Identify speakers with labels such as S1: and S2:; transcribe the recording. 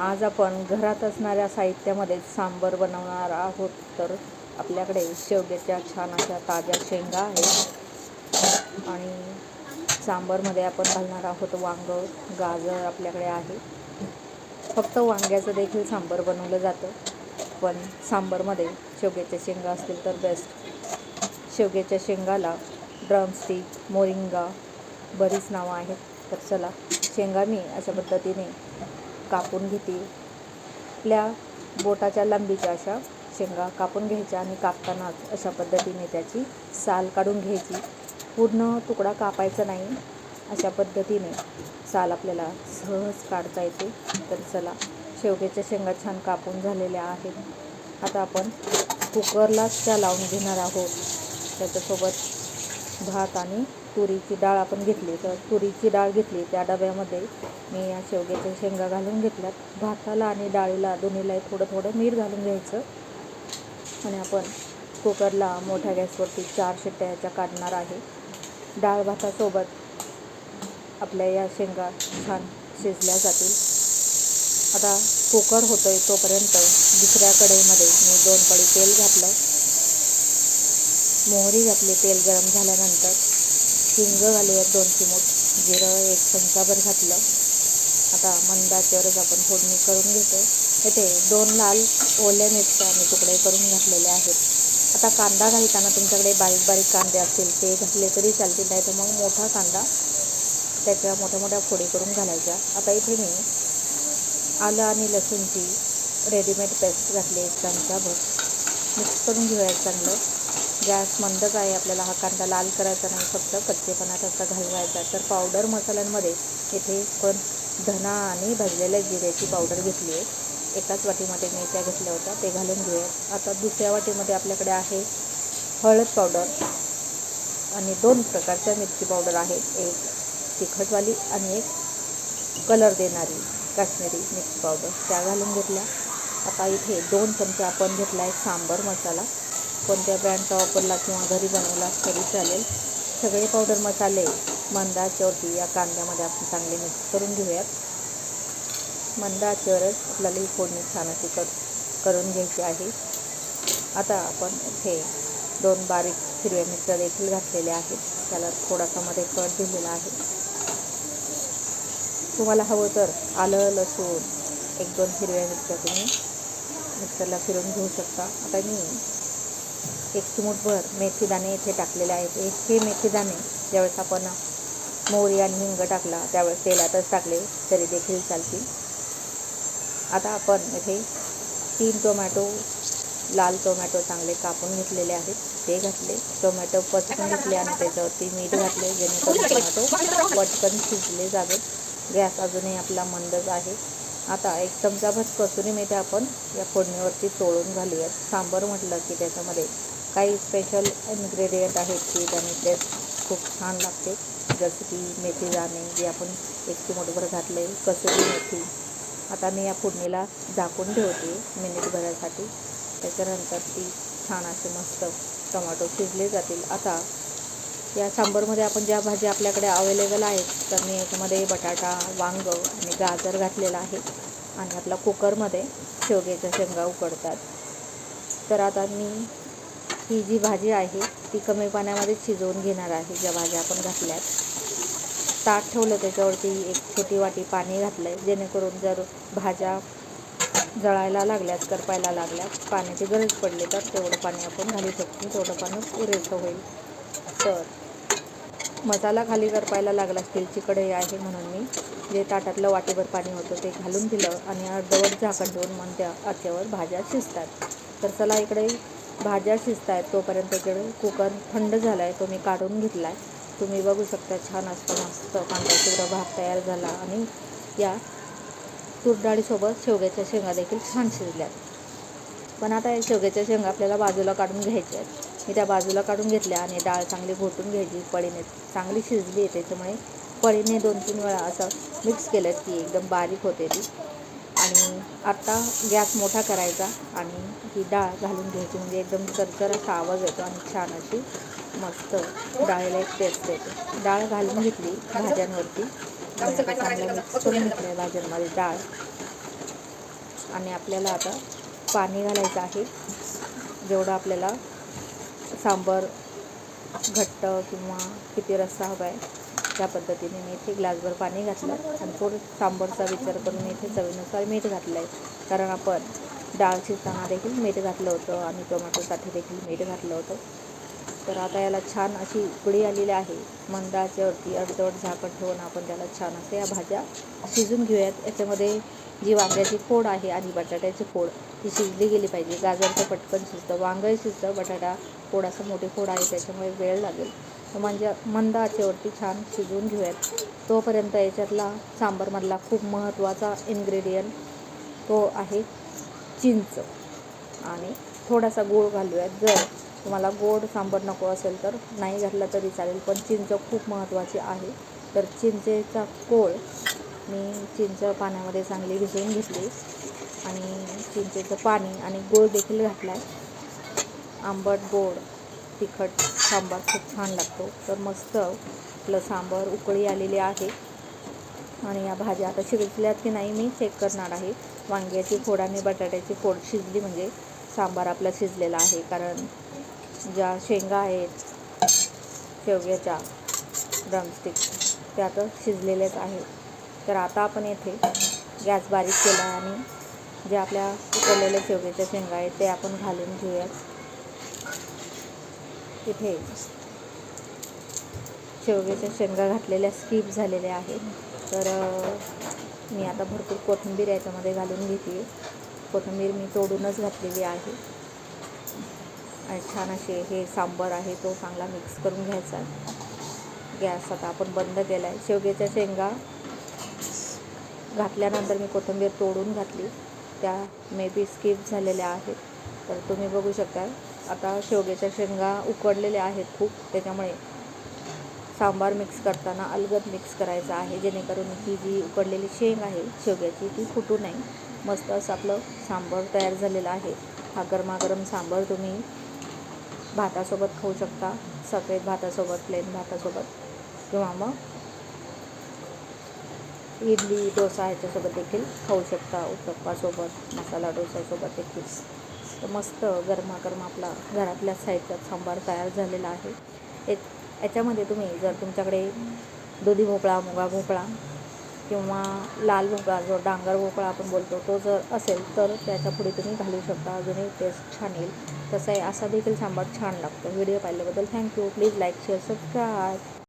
S1: आज आपण घरात असणाऱ्या साहित्यामध्ये सांबर बनवणार आहोत तर आपल्याकडे शेवग्याच्या छान अशा ताज्या शेंगा आहेत. आणि सांबरमध्ये आपण घालणार आहोत वांग गाजर आपल्याकडे आहे. फक्त वांग्याचं देखील सांबर बनवलं जातं पण सांबरमध्ये शेवग्याच्या शेंगा असतील तर बेस्ट शेवग्याच्या शेंगाला ड्रमस्टिक मोरिंगा बरीच नावं आहेत. तर चला शेंगा मी अशा पद्धतीने कापून घेते. आपल्या बोटाच्या लांबीच्या अशा शेंगा कापून घ्यायच्या आणि कापतानाच अशा पद्धतीने त्याची साल काढून घ्यायची. पूर्ण तुकडा कापायचा नाही. अशा पद्धतीने साल आपल्याला सहज काढता येते. तर चला शेवग्याच्या शेंगा छान कापून झालेल्या आहेत. आता आपण कुकरलाच त्या लावून घेणार आहोत. त्याच्यासोबत भात आणि तुरीची डाळ आपण घेतली. तर तुरीची डाळ घेतली त्या डब्यामध्ये. मी या शेवग्याच्या शेंगा घालून घेतल्यात. भाताला आणि डाळीला दोन्हीला थोडं थोडं मीठ घालून घ्यायचं. आणि आपण कुकरला मोठ्या गॅसवरती चार शिट्ट्या ह्याच्या काढणार आहे. डाळ भातासोबत आपल्या या शेंगा छान शिजल्या जातील. आता कुकर होतो आहे तोपर्यंत दुसऱ्या कढईमध्ये मी दोन पडी तेल घातलं. मोहरी घातली तेल गरम झाल्यानंतर हिंग घालूयात दोन चिमूट. जिरं एक चमचाभर घातलं. आता मंदाच्यावरच आपण फोडणी करून घेतो इथे दोन लाल ओल्या मिरच्या आम्ही तुकडे करून घातलेले आहेत. आता कांदा घालताना तुमच्याकडे बारीक बारीक कांदे असतील ते घातले तरी चालतील नाही तर मग मोठा कांदा त्याच्या मोठ्या मोठ्या फोडी करून घालायच्या. आता इथे मी आलं आणि लसूणची रेडीमेड पेस्ट घातली एक चमचाभर. मिक्स करून घेऊया चांगलं. गॅस मंदच आहे आपल्याला हा कांदा लाल करायचा नाही फक्त कच्चेपणा त्याचा घालवायचा. तर पावडर मसाल्यांमध्ये इथे पण धना आणि भाजलेल्या जिऱ्याची पावडर घेतली आहे. एकाच वाटीमध्ये मेथ्या घेतल्या होत्या. ते घालून घेऊया. आता दुसऱ्या वाटीमध्ये आपल्याकडे आहे हळद पावडर आणि दोन प्रकारच्या मिरची पावडर आहे. एक तिखटवाली आणि एक कलर देणारी काश्मीरी मिक्स पावडर त्या घालून घेतल्या. आता इथे दोन चमचे आपण घेतला आहे सांबर मसाला. कोणत्या ब्रँडचा वापरला किंवा घरी बनवला तरी चालेल. सगळे पावडर मसाले मंदाच्यावरती या कांद्यामध्ये आपण चांगले मिक्स करून घेऊयात. मंदाच्यावरच आपल्याला ही फोडणी छान अशी कर करून घ्यायची आहे. आता आपण हे दोन बारीक हिरव्या मिरच्या देखील घातलेल्या आहेत. त्याला थोडासा मध्ये कट दिलेला आहे. तुम्हाला हवं तर आलं लसूण एक दोन हिरव्या मिरच्या तुम्ही मिक्सरला फिरून घेऊ शकता. आता मी एक चिमूटभर मेथीदाणे इथे टाकलेले आहेत. एक हे मेथीदाणे ज्यावेळेस आपण मोहरी आणि हिंग टाकला त्यावेळेस तेलातच टाकले तरी देखील चालतील. आता आपण इथे तीन टोमॅटो लाल टोमॅटो चांगले कापून घेतलेले आहेत. ते घातले. टोमॅटो पचकून घेतले आणि त्याच्यावरती मीठ घातले जेणेकरून टोमॅटो पटकन शिजले जावे. गॅस अजूनही आपला मंदच आहे. आता एक चमचाभर कसुरी मेथी आपण या फोडणीवरती चोळून घालूयात. सांबर म्हटलं की त्याच्यामध्ये काही स्पेशल इन्ग्रेडियंट आहेत की त्याने टेस्ट खूप छान लागते. जसं की मेथी दाणे जे आपण एक चिमूटभर घातले कसुरी मेथी. आता मी या फोडणीला झाकून ठेवते मिनिटभरासाठी त्याच्यानंतर ती छान असे मस्त टोमॅटो शिजले जातील. आता या सांबरमध्ये आपण ज्या भाज्या आपल्याकडे अवेलेबल आहेत तर मी याच्यामध्ये बटाटा वांग आणि गाजर घातलेला आहे. आणि आपला कुकरमध्ये शेवग्याच्या शेंगा उकडतात. तर आता मी ही जी भाजी आहे ती कमी पाण्यामध्ये शिजवून घेणार आहे. ज्या भाज्या आपण घातल्यात ताट ठेवलं त्याच्यावरती एक छोटी वाटी पाणी घातलं आहे जेणेकरून जर भाज्या जळायला लागल्यात करपायला लागल्यात पाण्याची गरज पडली तर तेवढं पाणी आपण घालू शकतो. तेवढं पाणी पुरेसं होईल. तर मसाला खाली करपायला लागला. स्टीलची कढई आहे म्हणून मी. जे ताटातलं वाटीभर पाणी होतं ते घालून दिलं आणि अर्धवट झाकण देऊन मग त्या आचेवर भाज्या शिजतात. तर चला इकडे भाज्या शिजत आहेत तोपर्यंत इकडे कुकर थंड झाला आहे तो मी काढून घेतला आहे तुम्ही बघू शकता छान असतं मस्त कांदा चिवडा भात तयार झाला आणि या तूर डाळीसोबत शेवग्याच्या शेंगा देखील छान शिजल्या पण आता या शेवग्याच्या शेंगा आपल्याला बाजूला काढून घ्यायच्या आहेत. मी त्या बाजूला काढून घेतल्या आणि डाळ चांगली घोटून घ्यायची पळीने चांगली शिजली आहे त्याच्यामुळे पळीने दोन तीन वेळा असं मिक्स केलं की एकदम बारीक होते ती. आणि आत्ता गॅस मोठा करायचा आणि ही डाळ घालून घ्यायची. म्हणजे एकदम चरचर असा आवाज येतो आणि छान अशी मस्त डाळीला एक टेस्ट येते. डाळ घालून घेतली भाज्यांवरती. चांगलं मिक्स करून घेतलं भाज्यांमध्ये डाळ. आणि आपल्याला आता पाणी घालायचं आहे. जेवढं आपल्याला सांबर घट्ट किंवा किती रस्सा हवा आहे त्या पद्धतीने मी इथे ग्लासभर पाणी घातलं आणि थोडं सांबरचा विचार करून मी इथे चवीनुसार मीठ घातलं आहे कारण आपण डाळ शिजताना देखील मीठ घातलं होतं आणि टोमॅटोसाठी देखील मीठ घातलं होतं. तर आता याला छान अशी उकळी आलेली आहे. मंदाच्यावरती अर्धवट झाकण ठेवून आपण त्याला छान असं या भाज्या शिजून घेऊयात. याच्यामध्ये जी वांग्याची फोड आहे आणि बटाट्याची फोड ती शिजली गेली पाहिजे. गाजरचं पटकन शिजतं वांगंही शिजतं बटाटा थोडासा मोठी फोड आहे त्याच्यामुळे वेळ लागेल. तर म्हणजे मंद आचेवरती छान शिजवून घेऊयात. तोपर्यंत याच्यातला सांबारमधला खूप महत्त्वाचा इन्ग्रेडियंट तो आहे चिंच. आणि थोडासा गूळ घालूयात. जर तुम्हाला गोड सांबर नको असेल तर नाही घातला तरी चालेल पण चिंच खूप महत्त्वाची आहे. तर चिंचेचा कोळ मी चिंच पाण्यामध्ये चांगली भिजवून घेतली. आणि चिंचेचं पाणी आणि गूळ देखील घातला आहे आंबट गोड तिखट सांबार खूप छान लागतो. तर मस्त आपलं सांबार उकळी आलेली आहे. आणि या भाज्या आता शिजल्यात की नाही मी चेक करणार आहे. वांग्याची फोड आणि बटाट्याची फोड शिजली म्हणजे सांबार आपला शिजलेला आहे. कारण ज्या शेंगा आहेत शेवग्याच्या ड्रमस्टिक त्या आता शिजलेल्याच आहेत. तर आता आपण येथे गॅस बारीक केला आणि जे आपल्या उकळलेल्या शेवग्याच्या शेंगा आहेत ते आपण घालून घेऊयात. तिथे शेवग्याच्या शेंगा घातलेल्या स्किप झालेल्या आहेत. तर मी आता भरपूर कोथिंबीर याच्यामध्ये घालून घेते. कोथिंबीर मी तोडूनच घातलेली आहे. आणि छान असे हे सांबर आहे तो चांगला मिक्स करून घ्यायचा. गॅस आता आपण बंद केला आहे शेवग्याच्या शेंगा घातल्यानंतर मी कोथिंबीर तोडून घातली. त्या मे बी स्किप झालेल्या आहेत. तर तुम्ही बघू शकता आता शेवग्याच्या शेंगा उकडलेल्या आहेत खूप त्याच्यामुळे सांबार मिक्स करताना अलगद मिक्स करायचा आहे जेणेकरून ही जी उकडलेली शेंग आहे शेवग्याची ती फुटू नये. मस्त असं आपलं सांबार तयार झालेलं आहे. हा गरमागरम सांबार तुम्ही भातासोबत खाऊ शकता सफेद भातासोबत प्लेन भातासोबत. किंवा मग इडली डोसा ह्याच्यासोबत देखील खाऊ शकता उत्तप्पासोबत मसाला डोसासोबत देखील. तर मस्त गरमागरम आपला घरातल्या साईडचा सांबार तयार झालेला आहे. एक याच्यामध्ये तुम्ही जर तुमच्याकडे दुधी भोपळा मुगा भोपळा किंवा लाल भोपळा जो डांगर भोपळा आपण बोलतो तो जर असेल तर त्याच्या पुढे तुम्ही घालू शकता. अजूनही टेस्ट छान येईल. तसं आहे असा देखील सांबार छान लागतो. व्हिडिओ पाहिल्याबद्दल thank you please like share subscribe